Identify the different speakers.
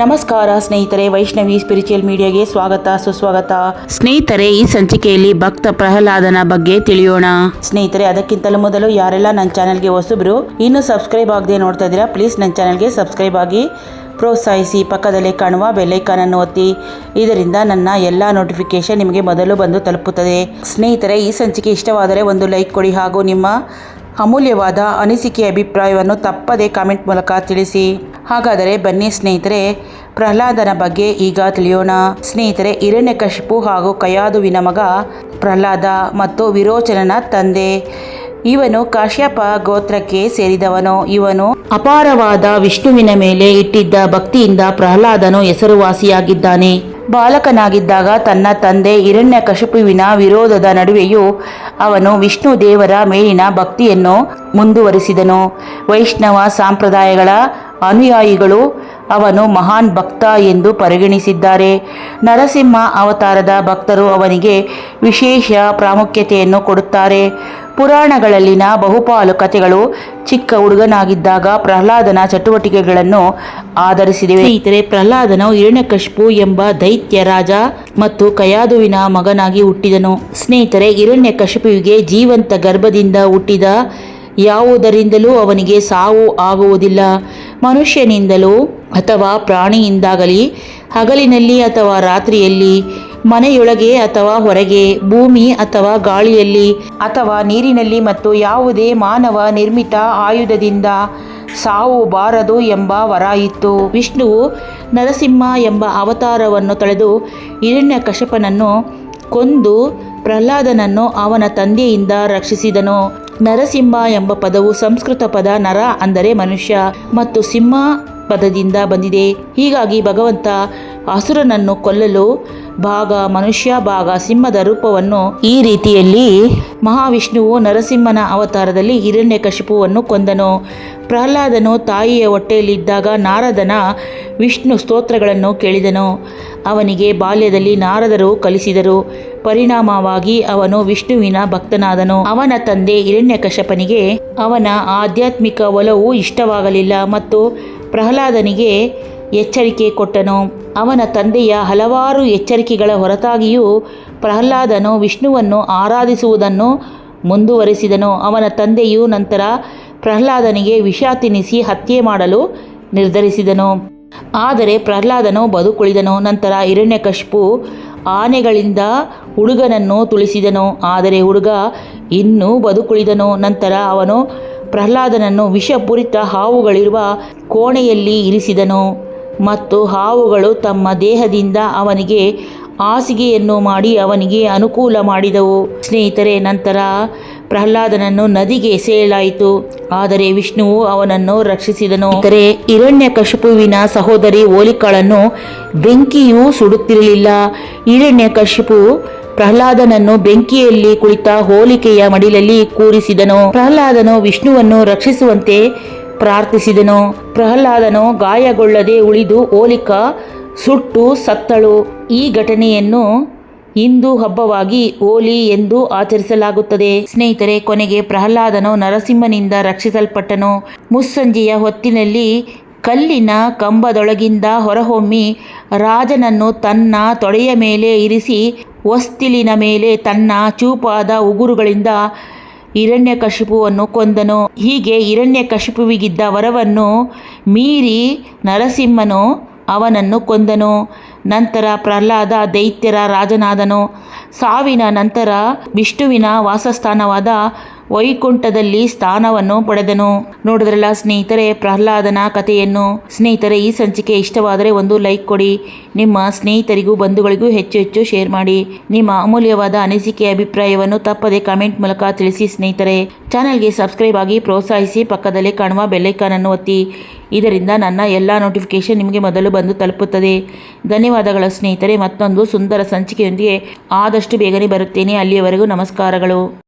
Speaker 1: ನಮಸ್ಕಾರ ಸ್ನೇಹಿತರೆ ವೈಷ್ಣವಿ ಸ್ಪಿರಿಚುವಲ್ ಮೀಡಿಯಾಗೆ ಸ್ವಾಗತ ಸುಸ್ವಾಗತ. ಸ್ನೇಹಿತರೆ ಈ ಸಂಚಿಕೆಯಲ್ಲಿ ಭಕ್ತ ಪ್ರಹ್ಲಾದನ ಬಗ್ಗೆ ತಿಳಿಯೋಣ. ಸ್ನೇಹಿತರೆ ಅದಕ್ಕಿಂತಲೂ ಮೊದಲು ಯಾರೆಲ್ಲ ನನ್ನ ಚಾನೆಲ್ಗೆ ಹೊಸಬ್ರು ಇನ್ನೂ ಸಬ್ಸ್ಕ್ರೈಬ್ ಆಗದೆ ನೋಡ್ತಾ ಇದ್ದೀರಾ ಪ್ಲೀಸ್ ನನ್ನ ಚಾನಲ್ಗೆ ಸಬ್ಸ್ಕ್ರೈಬ್ ಆಗಿ ಪ್ರೋತ್ಸಾಹಿಸಿ ಪಕ್ಕದಲ್ಲೇ ಕಾಣುವ ಬೆಲ್ಲೈಕಾನನ್ನು ಒತ್ತಿ. ಇದರಿಂದ ನನ್ನ ಎಲ್ಲ ನೋಟಿಫಿಕೇಶನ್ ನಿಮಗೆ ಮೊದಲು ಬಂದು ತಲುಪುತ್ತದೆ. ಸ್ನೇಹಿತರೆ ಈ ಸಂಚಿಕೆ ಇಷ್ಟವಾದರೆ ಒಂದು ಲೈಕ್ ಕೊಡಿ ಹಾಗೂ ನಿಮ್ಮ ಅಮೂಲ್ಯವಾದ ಅನಿಸಿಕೆ ಅಭಿಪ್ರಾಯವನ್ನು ತಪ್ಪದೇ ಕಾಮೆಂಟ್ ಮೂಲಕ ತಿಳಿಸಿ. ಹಾಗಾದರೆ ಬನ್ನಿ ಸ್ನೇಹಿತರೆ, ಪ್ರಹ್ಲಾದನ ಬಗ್ಗೆ ಈಗ ತಿಳಿಯೋಣ. ಸ್ನೇಹಿತರೆ ಹಿರಣ್ಯಕಶಿಪು ಹಾಗೂ ಕಯಾದುವಿನ ಮಗ ಪ್ರಹ್ಲಾದ ಮತ್ತು ವಿರೋಚನನ ತಂದೆ. ಇವನು ಕಾಶ್ಯಪ ಗೋತ್ರಕ್ಕೆ ಸೇರಿದವನು. ಇವನು ಅಪಾರವಾದ ವಿಷ್ಣುವಿನ ಮೇಲೆ ಇಟ್ಟಿದ್ದ ಭಕ್ತಿಯಿಂದ ಪ್ರಹ್ಲಾದನು ಹೆಸರುವಾಸಿಯಾಗಿದ್ದಾನೆ. ಬಾಲಕನಾಗಿದ್ದಾಗ ತನ್ನ ತಂದೆ ಹಿರಣ್ಯಕಶಿಪುವಿನ ವಿರೋಧದ ನಡುವೆಯೂ ಅವನು ವಿಷ್ಣು ದೇವರ ಮೇಲಿನ ಭಕ್ತಿಯನ್ನು ಮುಂದುವರಿಸಿದನು. ವೈಷ್ಣವ ಸಂಪ್ರದಾಯಗಳ ಅನುಯಾಯಿಗಳು ಅವನು ಮಹಾನ್ ಭಕ್ತ ಎಂದು ಪರಿಗಣಿಸಿದ್ದಾರೆ. ನರಸಿಂಹ ಅವತಾರದ ಭಕ್ತರು ಅವನಿಗೆ ವಿಶೇಷ ಪ್ರಾಮುಖ್ಯತೆಯನ್ನು ಕೊಡುತ್ತಾರೆ. ಪುರಾಣಗಳಲ್ಲಿನ ಬಹುಪಾಲು ಕಥೆಗಳು ಚಿಕ್ಕ ಹುಡುಗನಾಗಿದ್ದಾಗ ಪ್ರಹ್ಲಾದನ ಚಟುವಟಿಕೆಗಳನ್ನು ಆಧರಿಸಿದೆ ಇತರೆ ಪ್ರಹ್ಲಾದನು ಹಿರಣ್ಯಕಶಿಪು ಎಂಬ ದೈತ್ಯ ರಾಜ ಮತ್ತು ಕಯಾದುವಿನ ಮಗನಾಗಿ ಹುಟ್ಟಿದನು. ಸ್ನೇಹಿತರೆ ಹಿರಣ್ಯಕಶಿಪುವಿಗೆ ಜೀವಂತ ಗರ್ಭದಿಂದ ಹುಟ್ಟಿದ ಯಾವುದರಿಂದಲೂ ಅವನಿಗೆ ಸಾವು ಆಗುವುದಿಲ್ಲ. ಮನುಷ್ಯನಿಂದಲೂ ಅಥವಾ ಪ್ರಾಣಿಯಿಂದಾಗಲಿ, ಹಗಲಿನಲ್ಲಿ ಅಥವಾ ರಾತ್ರಿಯಲ್ಲಿ ಮನೆಯೊಳಗೆ ಅಥವಾ ಹೊರಗೆ, ಭೂಮಿ ಅಥವಾ ಗಾಳಿಯಲ್ಲಿ ಅಥವಾ ನೀರಿನಲ್ಲಿ ಮತ್ತು ಯಾವುದೇ ಮಾನವ ನಿರ್ಮಿತ ಆಯುಧದಿಂದ ಸಾವು ಬಾರದು ಎಂಬ ವರ ಇತ್ತು. ವಿಷ್ಣುವು ನರಸಿಂಹ ಎಂಬ ಅವತಾರವನ್ನು ತಳೆದು ಹಿರಣ್ಯಕಶಪನನ್ನು ಕೊಂದು ಪ್ರಹ್ಲಾದನನ್ನು ಅವನ ತಂದೆಯಿಂದ ರಕ್ಷಿಸಿದನು. ನರಸಿಂಹ ಎಂಬ ಪದವು ಸಂಸ್ಕೃತ ಪದ ನರ ಅಂದರೆ ಮನುಷ್ಯ ಮತ್ತು ಸಿಂಹ ಪದದಿಂದ ಬಂದಿದೆ. ಹೀಗಾಗಿ ಭಗವಂತ ಅಸುರನನ್ನು ಕೊಲ್ಲಲು ಭಾಗ ಮನುಷ್ಯ, ಭಾಗ ಸಿಂಹದ ರೂಪವನ್ನು ಈ ರೀತಿಯಲ್ಲಿ ಮಹಾವಿಷ್ಣುವು ನರಸಿಂಹನ ಅವತಾರದಲ್ಲಿ ಹಿರಣ್ಯಕಶಿಪುವನ್ನು ಕೊಂದನು. ಪ್ರಹ್ಲಾದನು ತಾಯಿಯ ಹೊಟ್ಟೆಯಲ್ಲಿದ್ದಾಗ ನಾರದನ ವಿಷ್ಣು ಸ್ತೋತ್ರಗಳನ್ನು ಕೇಳಿದನು. ಅವನಿಗೆ ಬಾಲ್ಯದಲ್ಲಿ ನಾರದರು ಕಲಿಸಿದರು. ಪರಿಣಾಮವಾಗಿ ಅವನು ವಿಷ್ಣುವಿನ ಭಕ್ತನಾದನು. ಅವನ ತಂದೆ ಹಿರಣ್ಯಕಶಪನಿಗೆ ಅವನ ಆಧ್ಯಾತ್ಮಿಕ ಒಲವು ಇಷ್ಟವಾಗಲಿಲ್ಲ ಮತ್ತು ಪ್ರಹ್ಲಾದನಿಗೆ ಎಚ್ಚರಿಕೆ ಕೊಟ್ಟನು. ಅವನ ತಂದೆಯ ಹಲವಾರು ಎಚ್ಚರಿಕೆಗಳ ಹೊರತಾಗಿಯೂ ಪ್ರಹ್ಲಾದನು ವಿಷ್ಣುವನ್ನು ಆರಾಧಿಸುವುದನ್ನು ಮುಂದುವರೆಸಿದನು. ಅವನ ತಂದೆಯು ನಂತರ ಪ್ರಹ್ಲಾದನಿಗೆ ವಿಷ ತಿನ್ನಿಸಿ ಹತ್ಯೆ ಮಾಡಲು ನಿರ್ಧರಿಸಿದನು. ಆದರೆ ಪ್ರಹ್ಲಾದನು ಬದುಕುಳಿದನು. ನಂತರ ಹಿರಣ್ಯಕಶ್ಪು ಆನೆಗಳಿಂದ ಹುಡುಗನನ್ನು ತುಳಿಸಿದನು. ಆದರೆ ಹುಡುಗ ಇನ್ನೂ ಬದುಕುಳಿದನು. ನಂತರ ಅವನು ಪ್ರಹ್ಲಾದನನ್ನು ವಿಷಪೂರಿತ ಹಾವುಗಳಿರುವ ಕೋಣೆಯಲ್ಲಿ ಇರಿಸಿದನು. ಮತ್ತು ಹಾವುಗಳು ತಮ್ಮ ದೇಹದಿಂದ ಅವನಿಗೆ ಹಾಸಿಗೆಯನ್ನು ಮಾಡಿ ಅವನಿಗೆ ಅನುಕೂಲ ಮಾಡಿದವು. ಸ್ನೇಹಿತರೆ, ನಂತರ ಪ್ರಹ್ಲಾದನನ್ನು ನದಿಗೆ ಎಸೆಯಲಾಯಿತು ಆದರೆ ವಿಷ್ಣುವು ಅವನನ್ನು ರಕ್ಷಿಸಿದನು. ಆದರೆ ಹಿರಣ್ಯಕಶಿಪುವಿನ ಸಹೋದರಿ ಹೋಲಿಕಾಳನ್ನು ಬೆಂಕಿಯೂ ಸುಡುತ್ತಿರಲಿಲ್ಲ. ಹಿರಣ್ಯಕಶಿಪು ಪ್ರಹ್ಲಾದನನ್ನು ಬೆಂಕಿಯಲ್ಲಿ ಕುಳಿತ ಹೋಲಿಕೆಯ ಮಡಿಲಲ್ಲಿ ಕೂರಿಸಿದನು. ಪ್ರಹ್ಲಾದನು ವಿಷ್ಣುವನ್ನು ರಕ್ಷಿಸುವಂತೆ ಪ್ರಾರ್ಥಿಸಿದನು. ಪ್ರಹ್ಲಾದನು ಗಾಯಗೊಳ್ಳದೆ ಉಳಿದು ಹೋಲಿಕಾ, ಸುಟ್ಟು, ಸತ್ತಳು. ಈ ಘಟನೆಯನ್ನು ಇಂದು ಹಬ್ಬವಾಗಿ ಹೋಲಿ ಎಂದು ಆಚರಿಸಲಾಗುತ್ತದೆ. ಸ್ನೇಹಿತರೆ, ಕೊನೆಗೆ ಪ್ರಹ್ಲಾದನು ನರಸಿಂಹನಿಂದ ರಕ್ಷಿಸಲ್ಪಟ್ಟನು. ಮುಸ್ಸಂಜೆಯ ಹೊತ್ತಿನಲ್ಲಿ ಕಲ್ಲಿನ ಕಂಬದೊಳಗಿಂದ ಹೊರಹೊಮ್ಮಿ ರಾಜನನ್ನು ತನ್ನ ತೊಡೆಯ ಮೇಲೆ ಇರಿಸಿ ಹೊಸ್ತಿಲಿನ ಮೇಲೆ ತನ್ನ ಚೂಪಾದ ಉಗುರುಗಳಿಂದ ಹಿರಣ್ಯಕಶಿಪುವನ್ನು ಕೊಂದನು. ಹೀಗೆ ಹಿರಣ್ಯಕಶಿಪುವಿಗಿದ್ದ ವರವನ್ನು ಮೀರಿ ನರಸಿಂಹನು ಅವನನ್ನು ಕೊಂದನು. ನಂತರ ಪ್ರಹ್ಲಾದ ದೈತ್ಯರ ರಾಜನಾದನು. ಸಾವಿನ ನಂತರ ವಿಷ್ಣುವಿನ ವಾಸಸ್ಥಾನವಾದ ವೈಕುಂಠದಲ್ಲಿ ಸ್ಥಾನವನ್ನು ಪಡೆದನು. ನೋಡಿದ್ರಲ್ಲ ಸ್ನೇಹಿತರೆ, ಪ್ರಹ್ಲಾದನ ಕಥೆಯನ್ನು. ಸ್ನೇಹಿತರೆ, ಈ ಸಂಚಿಕೆ ಇಷ್ಟವಾದರೆ ಒಂದು ಲೈಕ್ ಕೊಡಿ. ನಿಮ್ಮ ಸ್ನೇಹಿತರಿಗೂ, ಬಂಧುಗಳಿಗೂ ಹೆಚ್ಚು ಹೆಚ್ಚು ಶೇರ್ ಮಾಡಿ. ನಿಮ್ಮ ಅಮೂಲ್ಯವಾದ ಅನಿಸಿಕೆ ಅಭಿಪ್ರಾಯವನ್ನು ತಪ್ಪದೆ ಕಮೆಂಟ್ ಮೂಲಕ ತಿಳಿಸಿ ಸ್ನೇಹಿತರೆ. ಚಾನೆಲ್ಗೆ ಸಬ್ಸ್ಕ್ರೈಬ್ ಆಗಿ ಪ್ರೋತ್ಸಾಹಿಸಿ ಪಕ್ಕದಲ್ಲಿ ಕಾಣುವ ಬೆಲ್ಲೈಕಾನನ್ನು ಒತ್ತಿ. ಇದರಿಂದ ನನ್ನ ಎಲ್ಲ ನೋಟಿಫಿಕೇಶನ್ ನಿಮಗೆ ಮೊದಲು ಬಂದು ತಲುಪುತ್ತದೆ. ಧನ್ಯವಾದಗಳ ಸ್ನೇಹಿತರೆ. ಮತ್ತೊಂದು ಸುಂದರ ಸಂಚಿಕೆಯೊಂದಿಗೆ ಆದಷ್ಟು ಬೇಗನೆ ಬರುತ್ತೇನೆ. ಅಲ್ಲಿಯವರೆಗೂ ನಮಸ್ಕಾರಗಳು.